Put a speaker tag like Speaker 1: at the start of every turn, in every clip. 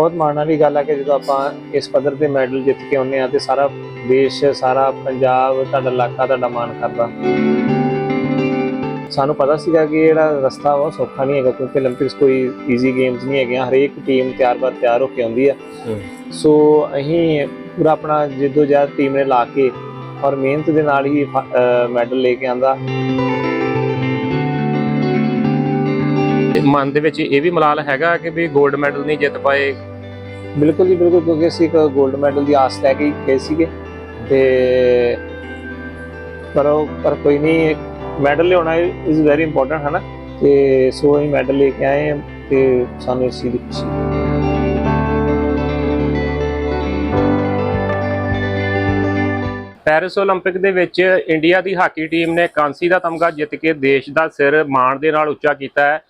Speaker 1: ਬਹੁਤ ਮਾਣ ਵਾਲੀ ਗੱਲ ਆ ਕਿ ਜਦੋਂ ਆਪਾਂ ਇਸ ਪੱਧਰ ਤੇ ਮੈਡਲ ਜਿੱਤ ਕੇ ਆਉਂਦੇ ਆ ਤੇ ਸਾਰਾ ਦੇਸ਼ ਸਾਰਾ ਪੰਜਾਬ ਤੁਹਾਡਾ ਇਲਾਕਾ ਤੁਹਾਡਾ ਮਾਣ ਕਰਦਾ। ਸਾਨੂੰ ਪਤਾ ਸੀਗਾ ਕਿ ਜਿਹੜਾ ਰਸਤਾ ਉਹ ਸੌਖਾ ਨਹੀਂ ਹੈਗਾ ਕਿਉਂਕਿ 올림픽ਸ ਕੋਈ ਈਜ਼ੀ ਗੇਮਸ ਨਹੀਂ ਹੈਗੀਆਂ ਹਰੇਕ ਟੀਮ ਤਿਆਰ-ਬਾਰ ਤਿਆਰ ਹੋ ਕੇ ਆਉਂਦੀ ਆ। ਸੋ ਅਸੀਂ ਪੂਰਾ ਆਪਣਾ ਜਿੱਦੋ ਜਹਿਦ ਟੀਮ ਨੇ ਲਾ ਕੇ ਔਰ ਮਿਹਨਤ ਦੇ ਨਾਲ ਹੀ ਮੈਡਲ ਲੈ ਕੇ ਆਂਦਾ।
Speaker 2: ਮਨ ਦੇ ਵਿੱਚ ਇਹ ਵੀ ਮਲਾਲ ਹੈਗਾ ਕਿ ਵੀ 골ਡ ਮੈਡਲ ਨਹੀਂ ਜਿੱਤ ਪਾਏ।
Speaker 1: ਬਿਲਕੁਲ ਜੀ, ਬਿਲਕੁਲ, ਕਿਉਂਕਿ ਅਸੀਂ ਇੱਕ 골ਡ ਮੈਡਲ ਦੀ ਆਸ ਲੈ ਕੇ ਗਏ ਸੀਗੇ ਤੇ ਪਰ ਪਰ ਕੋਈ ਨਹੀਂ ਮੈਡਲ ਲਿਆਉਣਾ ਇਜ਼ ਵੈਰੀ ਇੰਪੋਰਟੈਂਟ ਹੈ ਨਾ ਤੇ ਸੋ ਅਸੀਂ ਮੈਡਲ ਲੈ ਕੇ ਆਏ ਤੇ ਸਾਨੂੰ ਇਸ ਦੀ ਖੁਸ਼ੀ
Speaker 2: ਪੈਰਿਸ 올림픽 ਦੇ ਵਿੱਚ ਇੰਡੀਆ ਦੀ ਹਾਕੀ ਟੀਮ ਨੇ ਕਾਂਸੀ ਦਾ ਤਮਗਾ ਜਿੱਤ ਕੇ ਦੇਸ਼ ਦਾ ਸਿਰ ਮਾਣ ਦੇ ਨਾਲ ਉੱਚਾ ਕੀਤਾ ਹੈ।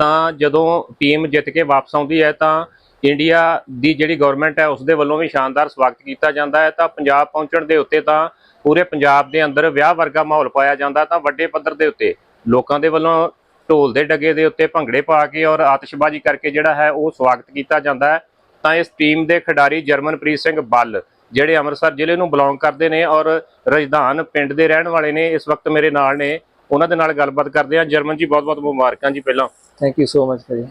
Speaker 2: ਤਾਂ ਜਦੋਂ ਟੀਮ ਜਿੱਤ ਕੇ ਵਾਪਸ ਆਉਂਦੀ ਹੈ, ਤਾਂ ਇੰਡੀਆ ਦੀ ਜਿਹੜੀ ਗਵਰਨਮੈਂਟ ਹੈ ਉਸ ਦੇ ਵੱਲੋਂ ਵੀ ਸ਼ਾਨਦਾਰ ਸਵਾਗਤ ਕੀਤਾ ਜਾਂਦਾ ਹੈ। ਤਾਂ ਪੰਜਾਬ ਪਹੁੰਚਣ ਦੇ ਉੱਤੇ ਤਾਂ ਪੂਰੇ ਪੰਜਾਬ ਦੇ ਅੰਦਰ ਵਿਆਹ ਵਰਗਾ ਮਾਹੌਲ ਪਾਇਆ ਜਾਂਦਾ। ਤਾਂ ਵੱਡੇ ਪੱਧਰ ਦੇ ਉੱਤੇ ਲੋਕਾਂ ਦੇ ਵੱਲੋਂ ਢੋਲ ਦੇ ਡੱਗੇ ਦੇ ਉੱਤੇ ਭੰਗੜੇ ਪਾ ਕੇ ਔਰ ਆਤਿਸ਼ਬਾਜ਼ੀ ਕਰਕੇ ਜਿਹੜਾ ਹੈ, ਉਹ ਸਵਾਗਤ ਕੀਤਾ ਜਾਂਦਾ ਹੈ। ਤਾਂ ਇਸ ਟੀਮ ਦੇ ਖਿਡਾਰੀ ਜਰਮਨਪ੍ਰੀਤ ਸਿੰਘ ਬੱਲ, ਜਿਹੜੇ ਅੰਮ੍ਰਿਤਸਰ ਜ਼ਿਲ੍ਹੇ ਨੂੰ ਬਿਲੋਂਗ ਕਰਦੇ ਨੇ ਔਰ ਰਜਧਾਨ ਪਿੰਡ ਦੇ ਰਹਿਣ ਵਾਲੇ ਨੇ, ਇਸ ਵਕਤ ਮੇਰੇ ਨਾਲ ਨੇ। ਉਹਨਾਂ ਦੇ ਨਾਲ ਗੱਲਬਾਤ ਕਰਦੇ ਹਾਂ। ਜਰਮਨ ਜੀ, ਬਹੁਤ-ਬਹੁਤ ਮੁਬਾਰਕਾਂ ਜੀ ਪਹਿਲਾਂ।
Speaker 1: ਥੈਂਕ ਯੂ ਸੋ ਮਚ ਭਾਜੀ।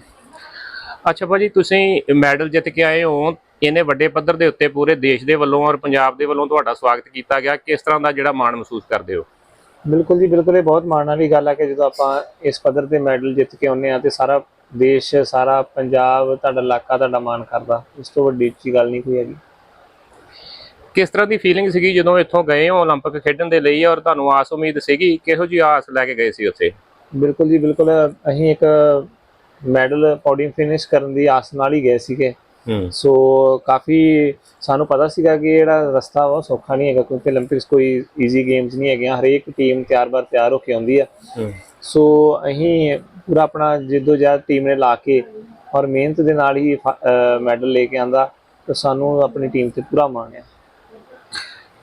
Speaker 2: ਅੱਛਾ ਭਾਜੀ ਤੁਸੀਂ ਮੈਡਲ ਜਿੱਤ ਕੇ ਆਏ ਹੋ ਇਹਨੇ ਵੱਡੇ ਪੱਧਰ ਦੇ ਉੱਤੇ ਪੂਰੇ ਦੇਸ਼ ਦੇ ਵੱਲੋਂ ਔਰ ਪੰਜਾਬ ਦੇ ਵੱਲੋਂ ਤੁਹਾਡਾ ਸਵਾਗਤ ਕੀਤਾ ਗਿਆ ਕਿਸ ਤਰ੍ਹਾਂ ਦਾ ਜਿਹੜਾ ਮਾਣ ਮਹਿਸੂਸ ਕਰਦੇ ਹੋ
Speaker 1: ਬਿਲਕੁਲ ਜੀ ਬਿਲਕੁਲ ਇਹ ਬਹੁਤ ਮਾਣ ਵਾਲੀ ਗੱਲ ਹੈ ਕਿ ਜਦੋਂ ਆਪਾਂ ਇਸ ਪੱਧਰ ਤੇ ਮੈਡਲ ਜਿੱਤ ਕੇ ਆਉਂਦੇ ਆ ਤੇ ਸਾਰਾ ਦੇਸ਼ ਸਾਰਾ ਪੰਜਾਬ ਤੁਹਾਡਾ ਇਲਾਕਾ ਤੁਹਾਡਾ ਮਾਣ ਕਰਦਾ ਇਸ ਤੋਂ ਵੱਡੀ ਉੱਚੀ ਗੱਲ ਨਹੀਂ ਕੋਈ ਹੈਗੀ
Speaker 2: ਕਿਸ ਤਰ੍ਹਾਂ ਦੀ ਫੀਲਿੰਗ ਸੀਗੀ ਜਦੋਂ ਇੱਥੋਂ ਗਏ ਹੋ 올림픽 ਖੇਡਣ ਦੇ ਲਈ ਔਰ ਤੁਹਾਨੂੰ ਆਸ ਉਮੀਦ ਸੀਗੀ ਕਿਹੋ ਜੀ ਆਸ ਲੈ ਕੇ ਗਏ ਸੀ ਉੱਥੇ
Speaker 1: ਬਿਲਕੁਲ ਜੀ ਬਿਲਕੁਲ ਅਸੀਂ ਇੱਕ ਮੈਡਲ ਪੋਡੀਅਮ ਫਿਨਿਸ਼ ਕਰਨ ਦੀ ਆਸ ਨਾਲ ਹੀ ਗਏ ਸੀਗੇ। ਸੋ ਕਾਫੀ ਸਾਨੂੰ ਪਤਾ ਸੀਗਾ ਕਿ ਜਿਹੜਾ ਰਸਤਾ ਉਹ ਸੌਖਾ ਨਹੀਂ ਹੈਗਾ ਕਿਉਂਕਿ 올림픽ਸ ਕੋਈ ਈਜ਼ੀ ਗੇਮਸ ਨਹੀਂ ਹੈਗੀਆਂ ਹਰੇਕ ਟੀਮ ਤਿਆਰ-ਬਾਰ ਤਿਆਰ ਹੋ ਕੇ ਆਉਂਦੀ ਆ। ਸੋ ਅਸੀਂ ਪੂਰਾ ਆਪਣਾ ਜਿੱਦੋ ਜਹਿਦ ਟੀਮ ਨੇ ਲਾ ਕੇ ਔਰ ਮਿਹਨਤ ਦੇ ਨਾਲ ਹੀ ਮੈਡਲ ਲੈ ਕੇ ਆਂਦਾ ਤਾਂ ਸਾਨੂੰ ਆਪਣੀ ਟੀਮ ਤੇ ਪੂਰਾ ਮਾਣ ਹੈ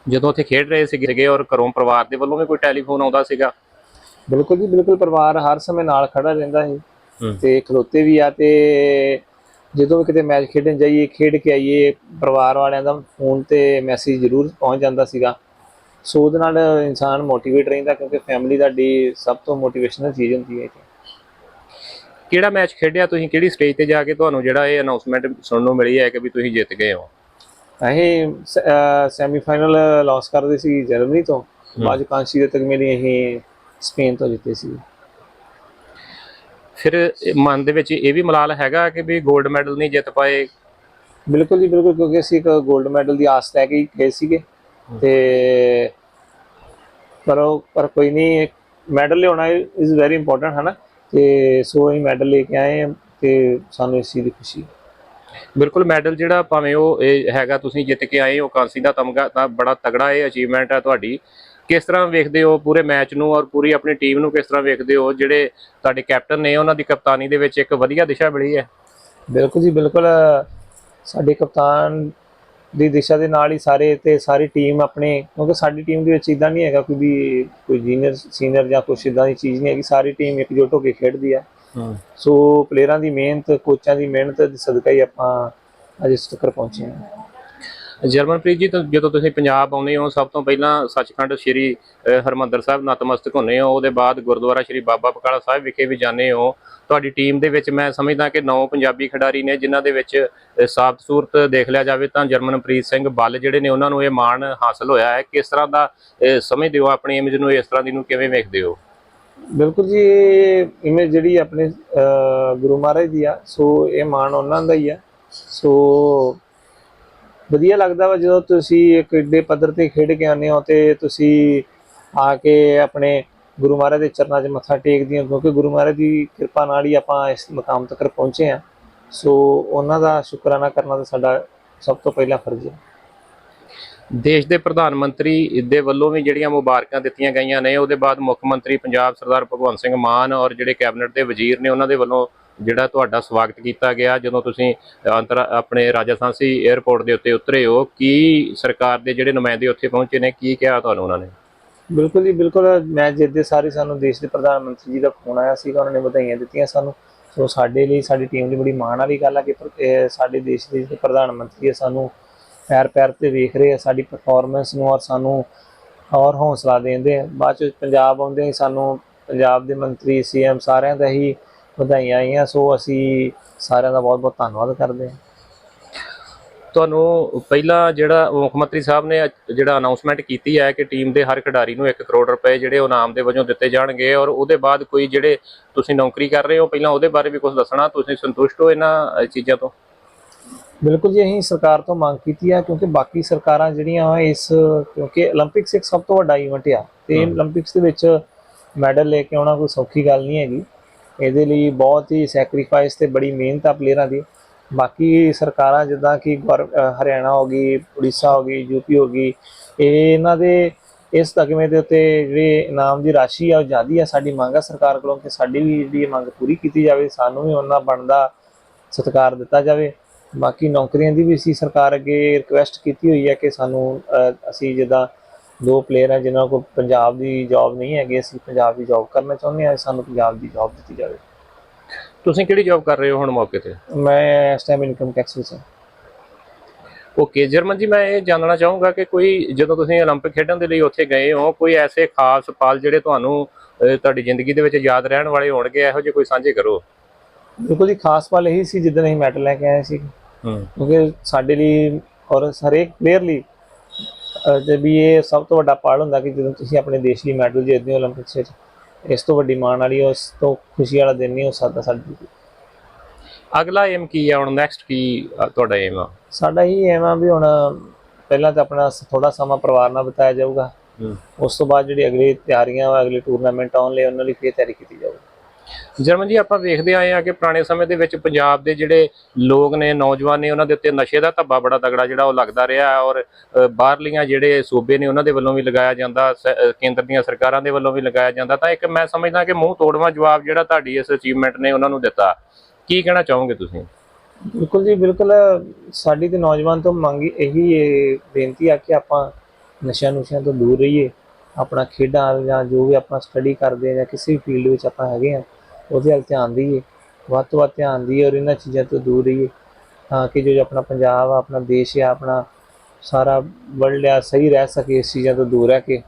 Speaker 2: ਜਦੋਂ ਉੱਥੇ ਖੇਡ ਰਹੇ ਸੀਗੇ ਔਰ ਘਰੋਂ ਪਰਿਵਾਰ ਦੇ ਵੱਲੋਂ ਵੀ ਕੋਈ ਟੈਲੀਫੋਨ ਆਉਂਦਾ ਸੀਗਾ?
Speaker 1: ਬਿਲਕੁਲ ਜੀ ਬਿਲਕੁਲ ਪਰਿਵਾਰ ਹਰ ਸਮੇਂ ਨਾਲ ਖੜਾ ਰਹਿੰਦਾ
Speaker 2: ਸੀ।
Speaker 1: ਤੇ ਖਲੋਤੇ ਵੀ ਆ ਤੇ ਜਦੋਂ ਵੀ ਕਿਤੇ ਮੈਚ ਖੇਡਣ ਜਾਈਏ ਖੇਡ ਕੇ ਆਈਏ ਪਰਿਵਾਰ ਵਾਲਿਆਂ ਦਾ ਫੋਨ ਤੇ ਮੈਸੇਜ ਜ਼ਰੂਰ ਪਹੁੰਚ ਜਾਂਦਾ ਸੀਗਾ। ਸੋ ਉਹਦੇ ਨਾਲ ਇਨਸਾਨ ਮੋਟੀਵੇਟ ਰਹਿੰਦਾ ਕਿਉਂਕਿ ਫੈਮਿਲੀ ਤੁਹਾਡੀ ਸਭ ਤੋਂ ਮੋਟੀਵੇਸ਼ਨਲ ਚੀਜ਼ ਹੁੰਦੀ ਹੈ
Speaker 2: ਕਿਹੜਾ ਮੈਚ ਖੇਡਿਆ ਤੁਸੀਂ? ਕਿਹੜੀ ਸਟੇਜ ਤੇ ਜਾ ਕੇ ਤੁਹਾਨੂੰ ਜਿਹੜਾ ਇਹ ਅਨਾਉਂਸਮੈਂਟ ਸੁਣਨ ਨੂੰ ਮਿਲੀ ਹੈ ਕਿ ਵੀ ਤੁਸੀਂ ਜਿੱਤ ਗਏ ਹੋ?
Speaker 1: ਅਸੀਂ ਸੈਮੀਫਾਈਨਲ ਲਾਸ ਕਰਦੇ ਸੀ ਜਰਮਨੀ ਤੋਂ। ਬਾਅਦ ਕਾਂਸੀ ਦੇ ਤਗਮੇ ਅਸੀਂ ਸਪੇਨ ਤੋਂ ਜਿੱਤੇ ਸੀ।
Speaker 2: ਫਿਰ ਮਨ ਦੇ ਵਿੱਚ ਇਹ ਵੀ ਮਲਾਲ ਹੈਗਾ ਕਿ ਵੀ 골ਡ ਮੈਡਲ ਨਹੀਂ ਜਿੱਤ ਪਾਏ?
Speaker 1: ਬਿਲਕੁਲ ਜੀ ਬਿਲਕੁਲ ਕਿਉਂਕਿ ਅਸੀਂ ਇੱਕ 골ਡ ਮੈਡਲ ਦੀ ਆਸ ਲੈ ਕੇ ਗਏ ਸੀਗੇ। ਤੇ ਪਰ ਉਹ ਪਰ ਕੋਈ ਨਹੀਂ ਮੈਡਲ ਲਿਆਉਣਾ ਇਜ਼ ਵੈਰੀ ਇੰਪੋਰਟੈਂਟ ਹੈ ਨਾ ਤੇ ਸੋ ਅਸੀਂ ਮੈਡਲ ਲੈ ਕੇ ਆਏ ਤੇ ਸਾਨੂੰ ਇਸ ਚੀਜ਼ ਦੀ ਖੁਸ਼ੀ ਹੈ।
Speaker 2: ਬਿਲਕੁਲ ਮੈਡਲ ਜਿਹੜਾ ਭਾਵੇਂ ਉਹ ਹੈਗਾ ਤੁਸੀਂ ਜਿੱਤ ਕੇ ਆਏ ਹੋ ਕਾਂਸੀ ਦਾ ਤਮਗਾ ਤਾਂ ਬੜਾ ਤਗੜਾ ਇਹ ਅਚੀਵਮੈਂਟ ਹੈ ਤੁਹਾਡੀ। ਕਿਸ ਤਰ੍ਹਾਂ ਵੇਖਦੇ ਹੋ ਪੂਰੇ ਮੈਚ ਨੂੰ ਔਰ ਪੂਰੀ ਆਪਣੀ ਟੀਮ ਨੂੰ ਕਿਸ ਤਰ੍ਹਾਂ ਵੇਖਦੇ ਹੋ? ਜਿਹੜੇ ਤੁਹਾਡੇ ਕੈਪਟਨ ਨੇ ਉਹਨਾਂ ਦੀ ਕਪਤਾਨੀ ਦੇ ਵਿੱਚ ਇੱਕ ਵਧੀਆ ਦਿਸ਼ਾ ਮਿਲੀ ਹੈ।
Speaker 1: ਬਿਲਕੁਲ ਜੀ ਬਿਲਕੁਲ ਸਾਡੇ ਕਪਤਾਨ ਦੀ ਦਿਸ਼ਾ ਦੇ ਨਾਲ ਹੀ ਸਾਰੇ ਤੇ ਸਾਰੀ ਟੀਮ ਆਪਣੇ ਕਿਉਂਕਿ ਸਾਡੀ ਟੀਮ ਦੇ ਵਿੱਚ ਇਦਾਂ ਨਹੀਂ ਹੈਗਾ ਕੋਈ ਵੀ ਕੋਈ ਜੂਨੀਅਰ ਸੀਨੀਅਰ ਜਾਂ ਕੁਛ ਇਦਾਂ ਦੀ ਚੀਜ਼ ਨਹੀਂ ਹੈਗੀ ਸਾਰੀ ਟੀਮ ਇਕਜੁੱਟ ਹੋ ਕੇ ਖੇਡਦੀ ਹੈ। ਸੋ ਪਲੇਅਰਾਂ ਦੀ ਮਿਹਨਤ ਕੋਚਾਂ ਦੀ ਮਿਹਨਤ ਦੇ ਸਦਕਾ ਹੀ ਆਪਾਂ ਅੱਜ ਇਸ ਤੱਕ ਪਹੁੰਚੇ ਹਾਂ।
Speaker 2: ਜਰਮਨਪ੍ਰੀਤ ਜੀ ਤਾਂ ਜਦੋਂ ਤੁਸੀਂ ਪੰਜਾਬ ਆਉਂਦੇ ਹੋ ਸਭ ਤੋਂ ਪਹਿਲਾਂ ਸੱਚਖੰਡ ਸ੍ਰੀ ਅਹ, ਹਰਿਮੰਦਰ ਸਾਹਿਬ ਨਤਮਸਤਕ ਹੁੰਦੇ ਹੋ। ਉਹਦੇ ਬਾਅਦ ਗੁਰਦੁਆਰਾ ਸ੍ਰੀ ਬਾਬਾ ਬਕਾਲਾ ਸਾਹਿਬ ਵਿਖੇ ਵੀ ਜਾਂਦੇ ਹੋ। ਤੁਹਾਡੀ ਟੀਮ ਦੇ ਵਿੱਚ ਮੈਂ ਸਮਝਦਾ ਕਿ ਨੌ ਪੰਜਾਬੀ ਖਿਡਾਰੀ ਨੇ ਜਿਨ੍ਹਾਂ ਦੇ ਵਿੱਚ ਸਾਫ਼ ਸੂਰਤ ਦੇਖ ਲਿਆ ਜਾਵੇ ਤਾਂ ਜਰਮਨਪ੍ਰੀਤ ਸਿੰਘ ਬੱਲ ਜਿਹੜੇ ਨੇ ਉਹਨਾਂ ਨੂੰ ਇਹ ਮਾਣ ਹਾਸਲ ਹੋਇਆ ਹੈ। ਕਿਸ ਤਰ੍ਹਾਂ ਦਾ ਸਮਝਦੇ ਹੋ ਆਪਣੀ ਇਮੇਜ ਨੂੰ ਇਸ ਤਰ੍ਹਾਂ ਦੀ ਨੂੰ ਕਿਵੇਂ ਵੇਖਦੇ ਹੋ?
Speaker 1: ਬਿਲਕੁਲ ਜੀ ਇਹ ਇਮੇਜ ਜਿਹੜੀ ਆਪਣੇ ਗੁਰੂ ਮਹਾਰਾਜ ਦੀ ਆ ਸੋ ਇਹ ਮਾਣ ਉਹਨਾਂ ਦਾ ਹੀ ਆ। ਸੋ ਵਧੀਆ ਲੱਗਦਾ ਵਾ ਜਦੋਂ ਤੁਸੀਂ ਇੱਕ ਏਡੇ ਪੱਧਰ ਤੇ ਖੇਡ ਕੇ ਆਉਂਦੇ ਹੋ ਤੇ ਤੁਸੀਂ ਆ ਕੇ ਆਪਣੇ ਗੁਰੂ ਮਹਾਰਾਜ ਦੇ ਚਰਨਾਂ 'ਚ ਮੱਥਾ ਟੇਕਦੇ ਹੋ, ਕਿਉਂਕਿ ਗੁਰੂ ਮਹਾਰਾਜ ਦੀ ਕਿਰਪਾ ਨਾਲ ਹੀ ਆਪਾਂ ਇਸ ਮਕਾਮ ਤੱਕ ਪਹੁੰਚੇ ਹਾਂ। ਸੋ ਉਹਨਾਂ ਦਾ ਸ਼ੁਕਰਾਨਾ ਕਰਨਾ ਤਾਂ ਸਾਡਾ ਸਭ ਤੋਂ ਪਹਿਲਾ ਫਰਜ਼ ਹੈ।
Speaker 2: ਦੇਸ਼ ਦੇ ਪ੍ਰਧਾਨ ਮੰਤਰੀ ਦੇ ਵੱਲੋਂ ਵੀ ਜਿਹੜੀਆਂ ਮੁਬਾਰਕਾਂ ਦਿੱਤੀਆਂ ਗਈਆਂ ਨੇ, ਉਹਦੇ ਬਾਅਦ ਮੁੱਖ ਮੰਤਰੀ ਪੰਜਾਬ ਸਰਦਾਰ ਭਗਵੰਤ ਸਿੰਘ ਮਾਨ ਔਰ ਜਿਹੜੇ ਕੈਬਨਿਟ ਦੇ ਵਜ਼ੀਰ ਨੇ, ਉਹਨਾਂ ਦੇ ਵੱਲੋਂ ਜਿਹੜਾ ਤੁਹਾਡਾ ਸਵਾਗਤ ਕੀਤਾ ਗਿਆ, ਜਦੋਂ ਤੁਸੀਂ ਅੰਤਰ ਆਪਣੇ ਰਾਜਸਥਾਨੀ 에ਅਰਪੋਰਟ ਦੇ ਉੱਤੇ ਉਤਰੇ ਹੋ, ਕੀ ਸਰਕਾਰ ਦੇ ਜਿਹੜੇ ਨੁਮਾਇੰਦੇ ਉੱਥੇ ਪਹੁੰਚੇ ਨੇ, ਕੀ ਕਿਹਾ ਤੁਹਾਨੂੰ ਉਹਨਾਂ ਨੇ?
Speaker 1: ਬਿਲਕੁਲ ਜੀ, ਬਿਲਕੁਲ। ਮੈਂ ਜਿੱਤਦੇ ਸਾਰੇ ਸਾਨੂੰ ਦੇਸ਼ ਦੇ ਪ੍ਰਧਾਨ ਮੰਤਰੀ ਜੀ ਦਾ ਫੋਨ ਆਇਆ ਸੀਗਾ, ਉਹਨਾਂ ਨੇ ਵਧਾਈਆਂ ਦਿੱਤੀਆਂ ਸਾਨੂੰ। ਸੋ ਸਾਡੇ ਲਈ, ਸਾਡੀ ਟੀਮ ਲਈ ਬੜੀ ਮਾਣ ਵਾਲੀ ਗੱਲ ਆ ਕਿ ਪ੍ਰ- ਸਾਡੇ ਦੇਸ਼ ਦੇ ਪ੍ਰਧਾਨ ਮੰਤਰੀ ਸਾਨੂੰ ਪੈਰ ਪੈਰ ਤੇ ਵੇਖ ਰਹੇ ਆ ਸਾਡੀ ਪਰਫਾਰਮੈਂਸ ਨੂੰ ਔਰ ਸਾਨੂੰ ਔਰ ਹੌਸਲਾ ਦਿੰਦੇ ਆ। ਬਾਅਦ ਚ ਪੰਜਾਬ ਆਉਂਦੇ ਹੀ ਸਾਨੂੰ ਪੰਜਾਬ ਦੇ ਮੰਤਰੀ ਸੀਐਮ ਸਾਰਿਆਂ ਦਾ ਹੀ ਵਧਾਈਆਂ ਆਈਆਂ ਸੋ ਅਸੀਂ ਸਾਰਿਆਂ ਦਾ ਬਹੁਤ-ਬਹੁਤ ਧੰਨਵਾਦ ਕਰਦੇ ਹਾਂ।
Speaker 2: ਤੁਹਾਨੂੰ ਪਹਿਲਾਂ ਜਿਹੜਾ ਮੁੱਖ ਮੰਤਰੀ ਸਾਹਿਬ ਨੇ ਜਿਹੜਾ ਅਨਾਉਂਸਮੈਂਟ ਕੀਤੀ ਹੈ ਕਿ ਟੀਮ ਦੇ ਹਰ ਖਿਡਾਰੀ ਨੂੰ 1 ਕਰੋੜ ਰੁਪਏ ਜਿਹੜੇ ਉਹ ਇਨਾਮ ਦੇ ਵਜੋਂ ਦਿੱਤੇ ਜਾਣਗੇ ਔਰ ਉਹਦੇ ਬਾਅਦ ਕੋਈ ਜਿਹੜੇ ਤੁਸੀਂ ਨੌਕਰੀ ਕਰ ਰਹੇ ਹੋ ਪਹਿਲਾਂ ਉਹਦੇ ਬਾਰੇ ਵੀ ਕੁਝ ਦੱਸਣਾ ਤੁਸੀਂ ਸੰਤੁਸ਼ਟ ਹੋ ਇਹਨਾਂ ਚੀਜ਼ਾਂ ਤੋਂ?
Speaker 1: ਬਿਲਕੁਲ ਜੀ ਅਸੀਂ ਸਰਕਾਰ ਤੋਂ ਮੰਗ ਕੀਤੀ ਹੈ ਕਿਉਂਕਿ ਬਾਕੀ ਸਰਕਾਰਾਂ ਜਿਹੜੀਆਂ ਇਸ ਕਿਉਂਕਿ 올림픽ਸ ਇੱਕ ਸਭ ਤੋਂ ਵੱਡਾ ਇਵੈਂਟ ਆ ਤੇ 올림픽ਸ ਦੇ ਵਿੱਚ ਮੈਡਲ ਲੈ ਕੇ ਆਉਣਾ ਕੋਈ ਸੌਖੀ ਗੱਲ ਨਹੀਂ ਹੈਗੀ। ਇਹਦੇ ਲਈ ਬਹੁਤ ਹੀ ਸੈਕਰੀਫਾਈਸ ਤੇ ਬੜੀ ਮਿਹਨਤ ਆ ਪਲੇਅਰਾਂ ਦੀ। ਬਾਕੀ ਸਰਕਾਰਾਂ ਜਿੱਦਾਂ ਕਿ ਗੌਰ- ਹਰਿਆਣਾ ਹੋ ਗਈ, ਉੜੀਸਾ ਹੋ ਗਈ ਯੂਪੀ ਹੋ ਗਈ, ਇਹ ਇਹਨਾਂ ਦੇ ਇਸ ਤਗਮੇ ਦੇ ਉੱਤੇ ਜਿਹੜੇ ਇਨਾਮ ਦੀ ਰਾਸ਼ੀ ਆ, ਉਹ ਜ਼ਿਆਦੀ ਆ। ਸਾਡੀ ਮੰਗ ਆ ਸਰਕਾਰ ਕੋਲੋਂ ਕਿ ਸਾਡੀ ਵੀ ਜਿਹੜੀ ਇਹ ਮੰਗ ਪੂਰੀ ਕੀਤੀ ਜਾਵੇ, ਸਾਨੂੰ ਵੀ ਉਹਨਾਂ ਬਣਦਾ ਸਤਿਕਾਰ ਦਿੱਤਾ ਜਾਵੇ। ਬਾਕੀ ਨੌਕਰੀਆਂ ਦੀ ਵੀ ਅਸੀਂ ਸਰਕਾਰ ਅੱਗੇ ਰਿਕੁਐਸਟ ਕੀਤੀ ਹੋਈ ਹੈ ਕਿ ਸਾਨੂੰ ਅਸੀਂ ਜਿੱਦਾਂ ਦੋ ਪਲੇਅਰ ਆ ਜਿਨ੍ਹਾਂ ਕੋਲ ਪੰਜਾਬ ਦੀ ਜੌਬ ਨਹੀਂ ਹੈਗੀ ਅਸੀਂ ਪੰਜਾਬ ਦੀ ਜੌਬ ਕਰਨਾ ਚਾਹੁੰਦੇ ਹਾਂ ਸਾਨੂੰ ਪੰਜਾਬ ਦੀ ਜੌਬ ਦਿੱਤੀ ਜਾਵੇ
Speaker 2: ਤੁਸੀਂ ਕਿਹੜੀ ਜੌਬ ਕਰ ਰਹੇ ਹੋ ਹੁਣ ਮੌਕੇ ਤੇ
Speaker 1: ਮੈਂ ਇਸ ਟਾਈਮ ਇਨਕਮ ਟੈਕਸ ਵਿੱਚ ਹਾਂ
Speaker 2: ਓਕੇ ਜਰਮਨ ਜੀ ਮੈਂ ਇਹ ਜਾਣਨਾ ਚਾਹੂੰਗਾ ਕਿ ਕੋਈ ਜਦੋਂ ਤੁਸੀਂ 올림픽 ਖੇਡਣ ਦੇ ਲਈ ਉੱਥੇ ਗਏ ਹੋ ਕੋਈ ਐਸੇ ਖਾਸ ਪਲ ਜਿਹੜੇ ਤੁਹਾਨੂੰ ਅ, ਤੁਹਾਡੀ ਜ਼ਿੰਦਗੀ ਦੇ ਵਿੱਚ ਯਾਦ ਰਹਿਣ ਵਾਲੇ ਹੋਣਗੇ ਇਹੋ ਜਿਹੇ ਕੋਈ ਸਾਂਝੇ ਕਰੋ
Speaker 1: ਬਿਲਕੁਲ ਜੀ ਖਾਸ ਪਲ ਇਹੀ ਸੀ ਜਿੱਦਣ ਅਸੀਂ ਮੈਡਲ ਲੈ ਕੇ ਆਏ ਸੀ
Speaker 2: ਹੂੰ
Speaker 1: ਕਿਉਂਕਿ ਸਾਡੇ ਲਈ ਔਰ ਹਰੇਕ ਪਲੇਅਰ ਲਈ ਅਹ, ਤੇ ਵੀ ਇਹ ਸਭ ਤੋਂ ਵੱਡਾ ਪਾੜ ਹੁੰਦਾ ਕਿ ਜਦੋਂ ਤੁਸੀਂ ਆਪਣੇ ਦੇਸ਼ ਲਈ ਮੈਡਲ ਜਿੱਤਦੇ ਹੋ 올림픽ਸ ਵਿੱਚ ਇਸ ਤੋਂ ਵੱਡੀ ਮਾਣ ਵਾਲੀ ਉਸ ਤੋਂ ਖੁਸ਼ੀ ਵਾਲਾ ਦਿਨ ਨਹੀਂ ਹੋ ਸਕਦਾ ਸਾਡੇ
Speaker 2: ਅਗਲਾ ਏਮ ਕੀ ਹੈ ਹੁਣ ਨੈਕਸਟ ਕੀ ਤੁਹਾਡਾ ਏਮ ਆ?
Speaker 1: ਸਾਡਾ ਹੀ ਏਮ ਆ ਵੀ ਹੁਣ ਪਹਿਲਾਂ ਤਾਂ ਆਪਣਾ ਥੋੜਾ ਸਮਾਂ ਪਰਿਵਾਰ ਨਾਲ ਬਿਤਾਇਆ ਜਾਊਗਾ। ਉਸ ਤੋਂ ਬਾਅਦ ਜਿਹੜੀ ਅਗਲੀ ਤਿਆਰੀਆਂ ਵਾ ਅਗਲੇ ਟੂਰਨਾਮੈਂਟ ਆਉਣ ਲਈ ਉਹਨਾਂ ਲਈ ਫੇਰ ਤਿਆਰੀ ਕੀਤੀ ਜਾਊਗੀ।
Speaker 2: ਜਰਮਨ ਜੀ, ਆਪਾਂ ਵੇਖਦੇ ਆਏ ਆ ਕਿ ਪੁਰਾਣੇ ਸਮੇਂ ਦੇ ਵਿੱਚ ਪੰਜਾਬ ਦੇ ਜਿਹੜੇ ਲੋਕ ਨੇ, ਨੌਜਵਾਨ ਨੇ, ਉਹਨਾਂ ਦੇ ਉੱਤੇ ਨਸ਼ੇ ਦਾ ਧੱਬਾ ਬੜਾ ਤਗੜਾ ਜਿਹੜਾ ਉਹ ਲੱਗਦਾ ਰਿਹਾ ਔਰ ਬਾਹਰਲੀਆਂ ਜਿਹੜੇ ਸੂਬੇ ਨੇ, ਉਹਨਾਂ ਦੇ ਵੱਲੋਂ ਵੀ ਲਗਾਇਆ ਜਾਂਦਾ, ਸ- ਕੇਂਦਰ ਦੀਆਂ ਸਰਕਾਰਾਂ ਦੇ ਵੱਲੋਂ ਵੀ ਲਗਾਇਆ ਜਾਂਦਾ। ਤਾਂ ਇੱਕ ਮੈਂ ਸਮਝਦਾ ਕਿ ਮੂੰਹ ਤੋੜਵਾ ਜਵਾਬ ਜਿਹੜਾ ਤੁਹਾਡੀ ਇਸ ਅਚੀਵਮੈਂਟ ਨੇ, ਉਹਨਾਂ ਨੂੰ ਦਿੱਤਾ। ਕੀ ਕਹਿਣਾ ਚਾਹੋਗੇ ਤੁਸੀਂ?
Speaker 1: ਬਿਲਕੁਲ ਜੀ, ਬਿਲਕੁਲ। ਸਾਡੀ ਤੇ ਨੌਜਵਾਨ ਤੋਂ ਮੰਗੀ ਇਹੀ ਬੇਨਤੀ ਆ ਕਿ ਆਪਾਂ ਨਸ਼ਿਆਂ ਨੁਸ਼ਿਆਂ ਤੋਂ ਦੂਰ ਰਹੀਏ। ਆਪਣਾ ਖੇਡਾਂ ਜਾਂ ਜੋ ਵੀ ਆਪਾਂ ਸਟੱਡੀ ਕਰਦੇ ਆ ਜਾਂ ਕਿਸੇ ਵੀ ਫੀਲਡ ਵਿੱਚ ਆਪਾਂ ਹੈਗੇ ਆ ਉਹਦੇ ਵੱਲ ਧਿਆਨ ਦਈਏ, ਵੱਧ ਤੋਂ ਵੱਧ ਧਿਆਨ ਦਈਏ ਔਰ ਇਹਨਾਂ ਚੀਜ਼ਾਂ ਤੋਂ ਦੂਰ ਰਹੀਏ ਤਾਂ ਕਿ ਜੋ ਆਪਣਾ ਪੰਜਾਬ ਆ, ਆਪਣਾ ਦੇਸ਼ ਆ, ਆਪਣਾ ਸਾਰਾ ਵਰਲਡ ਆ, ਸਹੀ ਰਹਿ ਸਕੇ ਇਸ ਚੀਜ਼ਾਂ ਤੋਂ ਦੂਰ ਰਹਿ ਕੇ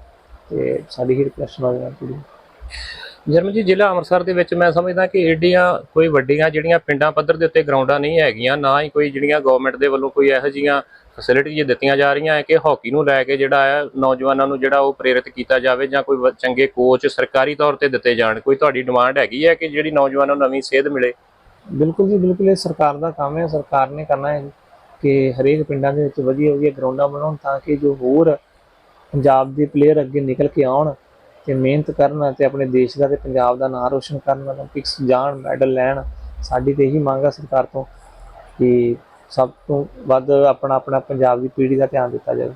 Speaker 1: ਤੇ ਸਾਡੀ ਹੀ ਰਿਕਵੈਸਟ ਹੋਵੇਗਾ ਪੂਰੀ।
Speaker 2: ਜਰਮਨ ਜੀ, ਜ਼ਿਲ੍ਹਾ ਅੰਮ੍ਰਿਤਸਰ ਦੇ ਵਿੱਚ ਮੈਂ ਸਮਝਦਾ ਕਿ ਏਡੀਆਂ ਕੋਈ ਵੱਡੀਆਂ ਜਿਹੜੀਆਂ ਪਿੰਡਾਂ ਪੱਧਰ ਦੇ ਉੱਤੇ ਗਰਾਊਂਡਾਂ ਨਹੀਂ ਹੈਗੀਆਂ, ਨਾ ਹੀ ਕੋਈ ਜਿਹੜੀਆਂ ਗਵਰਨਮੈਂਟ ਦੇ ਵੱਲੋਂ ਕੋਈ ਇਹੋ ਜਿਹੀਆਂ ਫੈਸਿਲਿਟੀਆਂ ਦਿੱਤੀਆਂ ਜਾ ਰਹੀਆਂ ਹੈ ਕਿ ਹਾਕੀ ਨੂੰ ਲੈ ਕੇ ਜਿਹੜਾ ਹੈ ਨੌਜਵਾਨਾਂ ਨੂੰ ਜਿਹੜਾ ਉਹ ਪ੍ਰੇਰਿਤ ਕੀਤਾ ਜਾਵੇ ਜਾਂ ਕੋਈ ਵ- ਚੰਗੇ ਕੋਚ ਸਰਕਾਰੀ ਤੌਰ ਤੇ ਦਿੱਤੇ ਜਾਣ। ਕੋਈ ਤੁਹਾਡੀ ਡਿਮਾਂਡ ਹੈਗੀ ਹੈ ਕਿ ਜਿਹੜੀ ਨੌਜਵਾਨਾਂ ਨੂੰ ਨਵੀਂ ਸੇਧ ਮਿਲੇ?
Speaker 1: ਬਿਲਕੁਲ ਜੀ, ਬਿਲਕੁਲ ਇਹ ਸਰਕਾਰ ਦਾ ਕੰਮ ਹੈ, ਸਰਕਾਰ ਨੇ ਕਰਨਾ ਹੈ ਕਿ ਹਰੇਕ ਪਿੰਡਾਂ ਦੇ ਵਿੱਚ ਵਧੀਆ ਵਧੀਆ ਗਰਾਊਂਡਾਂ ਬਣਾਉਣ ਤਾਂ ਕਿ ਜੋ ਹੋਰ ਪੰਜਾਬ ਦੇ ਪਲੇਅਰ ਅੱਗੇ ਨਿਕਲ ਕੇ ਆਉਣ। ਤੇ ਮਿਹਨਤ ਕਰਨ ਅਤੇ ਆਪਣੇ ਦੇਸ਼ ਦਾ ਤੇ ਪੰਜਾਬ ਦਾ ਨਾਮ ਰੋਸ਼ਨ ਕਰਨ 올림픽ਸ ਜਾਣ ਮੈਡਲ ਲੈਣ ਸਾਡੀ ਤੇ ਇਹੀ ਮੰਗ ਆ ਸਰਕਾਰ ਤੋਂ ਕਿ ਸਭ ਤੋਂ ਵੱਧ ਆਪਣਾ ਆਪਣਾ ਪੰਜਾਬ ਦੀ ਪੀੜ੍ਹੀ ਦਾ ਧਿਆਨ ਦਿੱਤਾ ਜਾਵੇ।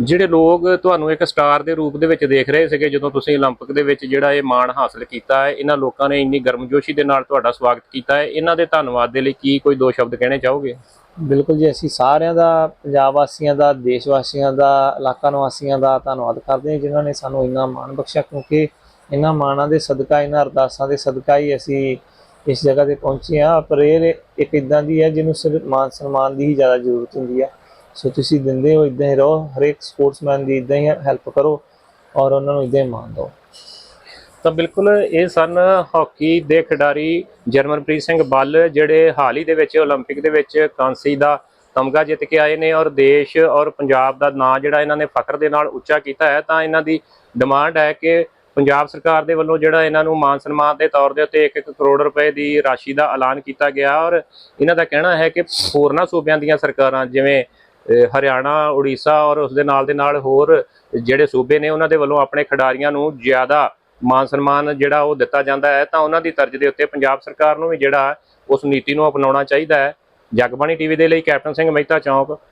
Speaker 2: ਜਿਹੜੇ ਲੋਕ ਤੁਹਾਨੂੰ ਇੱਕ ਸਟਾਰ ਦੇ ਰੂਪ ਦੇ ਵਿੱਚ ਦੇਖ ਰਹੇ ਸੀਗੇ, ਜਦੋਂ ਤੁਸੀਂ 올림픽 ਦੇ ਵਿੱਚ ਜਿਹੜਾ ਇਹ ਮਾਣ ਹਾਸਲ ਕੀਤਾ ਹੈ, ਇਹਨਾਂ ਲੋਕਾਂ ਨੇ ਇੰਨੀ ਗਰਮਜੋਸ਼ੀ ਦੇ ਨਾਲ ਤੁਹਾਡਾ ਸਵਾਗਤ ਕੀਤਾ ਹੈ, ਇਹਨਾਂ ਦੇ ਧੰਨਵਾਦ ਦੇ ਲਈ ਕੀ ਕੋਈ ਦੋ ਸ਼ਬਦ ਕਹਿਣੇ ਚਾਹੋਗੇ?
Speaker 1: ਬਿਲਕੁਲ ਜੀ, ਅਸੀਂ ਸਾਰਿਆਂ ਦਾ, ਪੰਜਾਬ ਵਾਸੀਆਂ ਦਾ, ਦੇਸ਼ ਵਾਸੀਆਂ ਦਾ, ਇਲਾਕਾ ਨਿਵਾਸੀਆਂ ਦਾ ਧੰਨਵਾਦ ਕਰਦੇ ਹਾਂ ਜਿਨ੍ਹਾਂ ਨੇ ਸਾਨੂੰ ਇੰਨਾ ਮਾਣ ਬਖਸ਼ਿਆ ਕਿਉਂਕਿ ਇਹਨਾਂ ਮਾਣਾਂ ਦੇ ਸਦਕਾ, ਇਹਨਾਂ ਅਰਦਾਸਾਂ ਦੇ ਸਦਕਾ ਹੀ ਅਸੀਂ ਇਸ ਜਗ੍ਹਾ ਤੇ ਪਹੁੰਚੇ ਹਾਂ। ਪਰ ਇਹ ਇੱਕ ਇਦਾਂ ਦੀ ਹੈ ਜਿਹਨੂੰ ਸਿਰਫ ਮਾਨ ਸਨਮਾਨ ਦੀ ਹੀ ਜ਼ਿਆਦਾ ਜ਼ਰੂਰਤ ਹੁੰਦੀ ਹੈ। ਸੋ ਤੁਸੀਂ ਦਿੰਦੇ ਹੋ, ਇਦਾਂ ਹੀ ਰਹੋ, ਹਰੇਕ ਸਪੋਰਟਸਮੈਨ ਦੀ ਇਦਾਂ ਹੀ ਹੈਲਪ ਕਰੋ ਔਰ ਉਹਨਾਂ ਨੂੰ ਇਦਾਂ ਹੀ ਮਾਣ ਦਿਓ।
Speaker 2: ਤਾਂ ਬਿਲਕੁਲ ਇਹ ਸਨ ਹਾਕੀ ਦੇ ਖਿਡਾਰੀ ਜਰਮਨਪ੍ਰੀਤ ਸਿੰਘ ਬੱਲ ਜਿਹੜੇ ਹਾਲ ਹੀ ਦੇ ਵਿੱਚ 올림픽 ਦੇ ਵਿੱਚ ਕਾਂਸੀ ਦਾ ਤਮਗਾ ਜਿੱਤ ਕੇ ਆਏ ਨੇ ਔਰ ਦੇਸ਼ ਔਰ ਪੰਜਾਬ ਦਾ ਨਾਂ ਜਿਹੜਾ ਇਹਨਾਂ ਨੇ ਫਖਰ ਦੇ ਨਾਲ ਉੱਚਾ ਕੀਤਾ ਹੈ ਤਾਂ ਇਹਨਾਂ ਦੀ ਡਿਮਾਂਡ ਹੈ ਕਿ ਪੰਜਾਬ ਸਰਕਾਰ ਦੇ ਵੱਲੋਂ ਜਿਹੜਾ ਇਹਨਾਂ ਨੂੰ ਮਾਨ ਸਨਮਾਨ ਦੇ ਤੌਰ ਦੇ ਉੱਤੇ 1-1 ਕਰੋੜ ਰੁਪਏ ਦੀ ਰਾਸ਼ੀ ਦਾ ਐਲਾਨ ਕੀਤਾ ਗਿਆ ਔਰ ਇਹਨਾਂ ਦਾ ਕਹਿਣਾ ਹੈ ਕਿ ਹੋਰਨਾਂ ਸੂਬਿਆਂ ਦੀਆਂ ਸਰਕਾਰਾਂ ਜਿਵੇਂ ਅਹ, ਹਰਿਆਣਾ ਉੜੀਸਾ ਔਰ ਉਸ ਦੇ ਨਾਲ ਦੇ ਨਾਲ ਹੋਰ ਜਿਹੜੇ ਸੂਬੇ ਨੇ ਉਹਨਾਂ ਦੇ ਵੱਲੋਂ ਆਪਣੇ ਖਿਡਾਰੀਆਂ ਨੂੰ ਜ਼ਿਆਦਾ ਮਾਨ ਸਨਮਾਨ ਜਿਹੜਾ ਉਹ ਦਿੱਤਾ ਜਾਂਦਾ ਹੈ, ਤਾਂ ਉਹਨਾਂ ਦੀ ਤਰਜ਼ ਦੇ ਉੱਤੇ ਪੰਜਾਬ ਸਰਕਾਰ ਨੂੰ ਵੀ ਜਿਹੜਾ ਉਸ ਨੀਤੀ ਨੂੰ ਅਪਣਾਉਣਾ ਚਾਹੀਦਾ ਹੈ। ਜਗਬਾਣੀ ਟੀਵੀ ਦੇ ਲਈ ਕੈਪਟਨ ਸਿੰਘ ਮਹਿਤਾ ਚੌਂਕ।